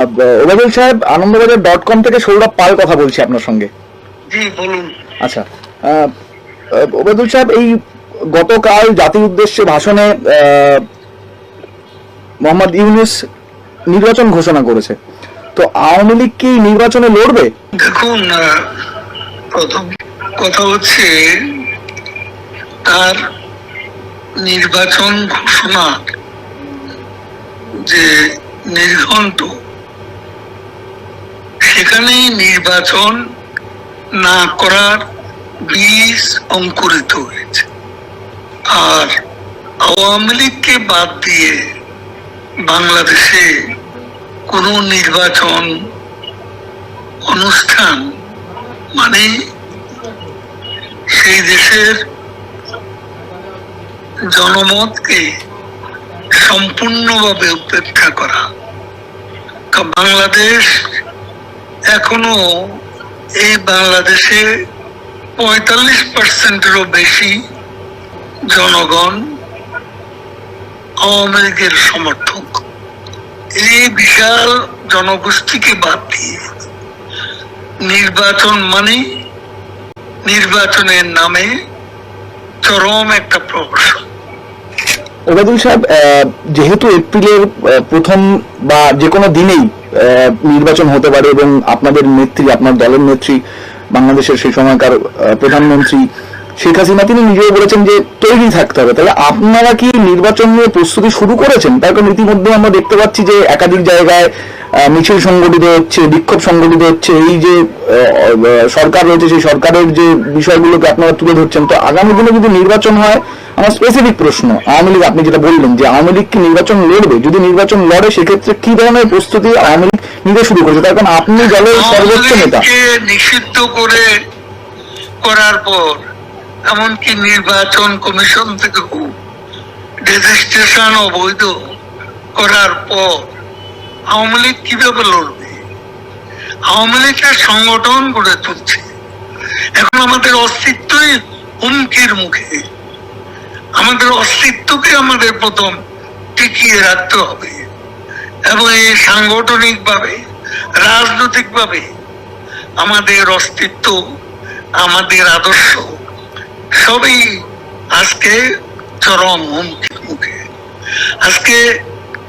ওবায়দুল সাহেব Anandabazar dot com থেকে সৌরভ পাল কথা বলছি আপনার সঙ্গে। জি বলুন। আচ্ছা ওবায়দুল সাহেব এই গতকাল জাতির উদ্দেশ্যে ভাষণে মোহাম্মদ ইউনুস নির্বাচন ঘোষণা করেছে। তো আওয়ামী লীগ কি নির্বাচনে লড়বে? দেখুন প্রথম কথা হচ্ছে তার নির্বাচন ঘোষণা যে নির্ঘণ্ট সেখানেই নির্বাচন না করার বীজ অঙ্কুরিত হয়েছে। আর আওয়ামী লীগকে বাদ দিয়ে বাংলাদেশে কোনো নির্বাচন, অনুষ্ঠান মানে সেই দেশের জনমতকে সম্পূর্ণভাবে উপেক্ষা করা। বাংলাদেশ এখনও এই বাংলাদেশে পঁয়তাল্লিশ পার্সেন্টেরও বেশি জনগণ আওয়ামী লীগের সমর্থক। এই বিশাল জনগোষ্ঠীকে বাদ দিয়ে নির্বাচন মানে নির্বাচনের নামে চরম একটা প্রহসন। ওবায়দুল সাহেব যেহেতু এপ্রিলের প্রথম বা যে কোনো দিনেই নির্বাচন হতে পারে এবং আপনাদের নেত্রী, আপনার দলের নেত্রী, বাংলাদেশের সেই সময়কার প্রধানমন্ত্রী শেখ হাসিনা, তিনি নিজেও বলেছেন যে তৈরি থাকতে হবে। তাহলে আপনারা কি নির্বাচন নিয়ে প্রস্তুতি শুরু করেছেন? তার কারণ ইতিমধ্যে আমরা দেখতে পাচ্ছি যে একাধিক জায়গায় মিছিল সংগঠিত হচ্ছে বিক্ষোভ সংগঠিত হচ্ছে এই যে সরকার রয়েছে সেই সরকারের যে বিষয়গুলোকে আপনারা তুলে ধরছেন। তো আগামী দিনে যদি নির্বাচন হয় আমার স্পেসিফিক প্রশ্ন আওয়ামী লীগ আপনি যেটা বললেন যে আওয়ামী লীগ কি নির্বাচন লড়বে? যদি নির্বাচন লড়ে সেক্ষেত্রে কি ধরনের প্রস্তুতি আওয়ামী লীগ নিতে শুরু করেছে? তার কারণ আপনি দলের সর্বোচ্চ নেতা। নিষিদ্ধ করে করার পর এমনকি নির্বাচন কমিশন থেকে রেজিস্ট্রেশন অবৈধ করার পর আওয়ামী লীগ কীভাবে লড়বে? আওয়ামী লীগের সংগঠন গড়ে তুলছে। এখন আমাদের অস্তিত্বই হুমকির মুখে। আমাদের অস্তিত্বকে আমাদের প্রথম টিকিয়ে রাখতে হবে। এবং এই সাংগঠনিক ভাবে রাজনৈতিক ভাবে আমাদের অস্তিত্ব, আমাদের আদর্শ, সবই আজকে চরম হুমকির মুখে। আজকে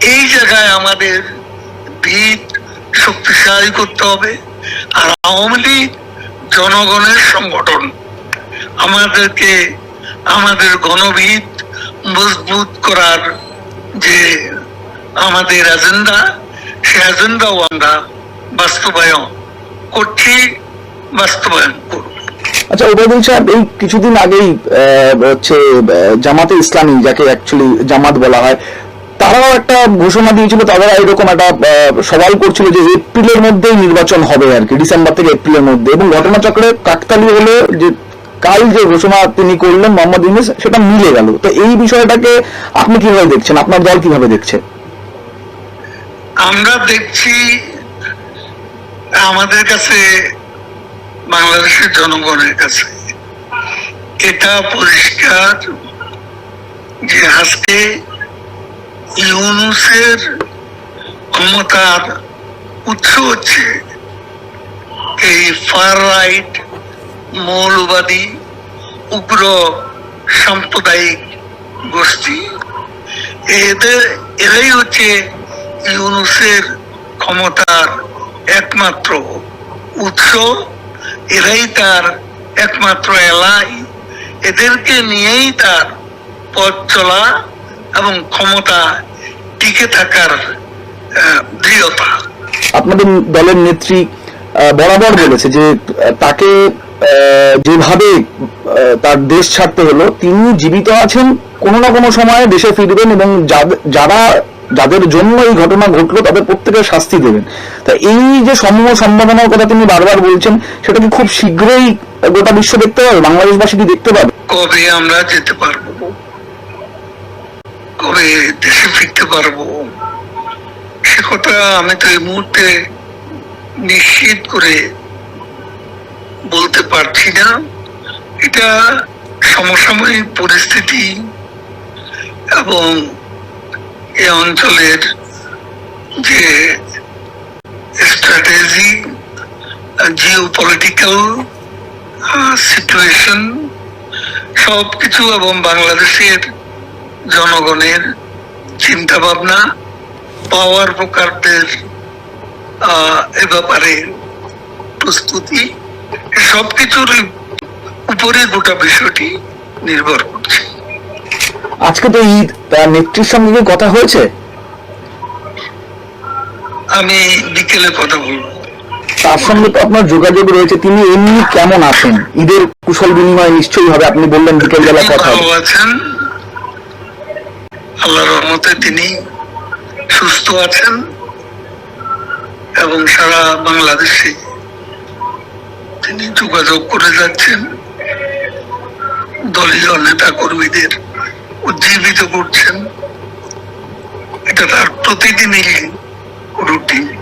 এই জায়গায় আমাদের ভিত শক্তিশালী করতে হবে। আর আওয়ামী লীগ জনগণের সংগঠন। আমাদেরকে, আমাদের গণভিত মজবুত করার যে আমাদের এজেন্ডা সে এজেন্ডাও আমরা বাস্তবায়ন করছি, বাস্তবায়ন করব। আচ্ছা ওবায়দুল সাহেব, এই কিছুদিন আগেই হচ্ছে জামাতে ইসলামী, যাকে অ্যাকচুয়ালি জামাত বলা হয় তারাও একটা ঘোষণা দিয়েছিল তারা এরকম একটা সওয়াল করছিল যে এপ্রিলের মধ্যেই নির্বাচন হবে আর কি, ডিসেম্বর থেকে এপ্রিলের মধ্যে। এবং ঘটনাচক্রে কাকতালি হলো যে, কাল যে ঘোষণা তিনি করলেন মোহাম্মদ ইউনুস, সেটা মিলে গেল। তো এই বিষয়টাকে আপনি কীভাবে দেখছেন? আপনার দল কীভাবে দেখছে? আমরা দেখছি, আমাদের কাছে, বাংলাদেশের জনগণের কাছে। এটা পরিষ্কার যে আজকে ইউনুসের ক্ষমতার উৎস হচ্ছে এই ফার রাইট মৌলবাদী উগ্র সাম্প্রদায়িক গোষ্ঠী। এদের, এরাই হচ্ছে ইউনুসের ক্ষমতার একমাত্র উৎস। এরাই তার একমাত্র এলাই এদেরকে নিয়েই তার পথ চলা এবং ক্ষমতা টিকে থাকার দৃঢ়তা। আপনাদের দলের নেত্রী বরাবর বলেছে যে তাকে যেভাবে তার দেশ ছাড়তে হলো তিনি জীবিত আছেন কোনো না কোনো সময়ে দেশে ফিরবেন এবং যারা যাদের জন্য এই ঘটনা ঘটলো তাদের প্রত্যেকের শাস্তি দেবেন। তা এই যে সমূহ সম্ভাবনার কথা তিনি বারবার বলছেন সেটা কি খুব শীঘ্রই গোটা বিশ্ব দেখতে পাবে বাংলাদেশবাসী কি দেখতে পাবে? কবে আমরা যেতে পারব? কবে দেশে ফিরতে পারব। সে কথা আমি তো এই মুহূর্তে নিশ্চিত করে বলতে পারছি না। এটা সমসাময়িক পরিস্থিতি এবং এ অঞ্চলের যে স্ট্র্যাটেজি জিও পলিটিক্যাল সিচুয়েশন সবকিছু এবং বাংলাদেশের জনগণের চিন্তা ভাবনা পাওয়ার প্রকারদের এ ব্যাপারে প্রস্তুতি সবকিছুর উপরে গোটা বিষয়টি নির্ভর করছে। আজকে তো ঈদ তা নেত্রীর সঙ্গে কি কথা হয়েছে? আমি বিকেলে কথা বলব। তার সঙ্গে তো আপনার যোগাযোগ রয়েছে তিনি এমনি কেমন আছেন? ঈদের কুশল বিনিময় নিশ্চয়ই হবে আপনি বললেন বিকেল বেলা কথা আছেন। আল্লাহর রহমতে তিনি সুস্থ আছেন এবং সারা বাংলাদেশে তিনি যোগাযোগ করে যাচ্ছেন। দলীয় নেতা কর্মীদের উজ্জীবিত করছেন। এটা তার প্রতিদিনই রুটিন।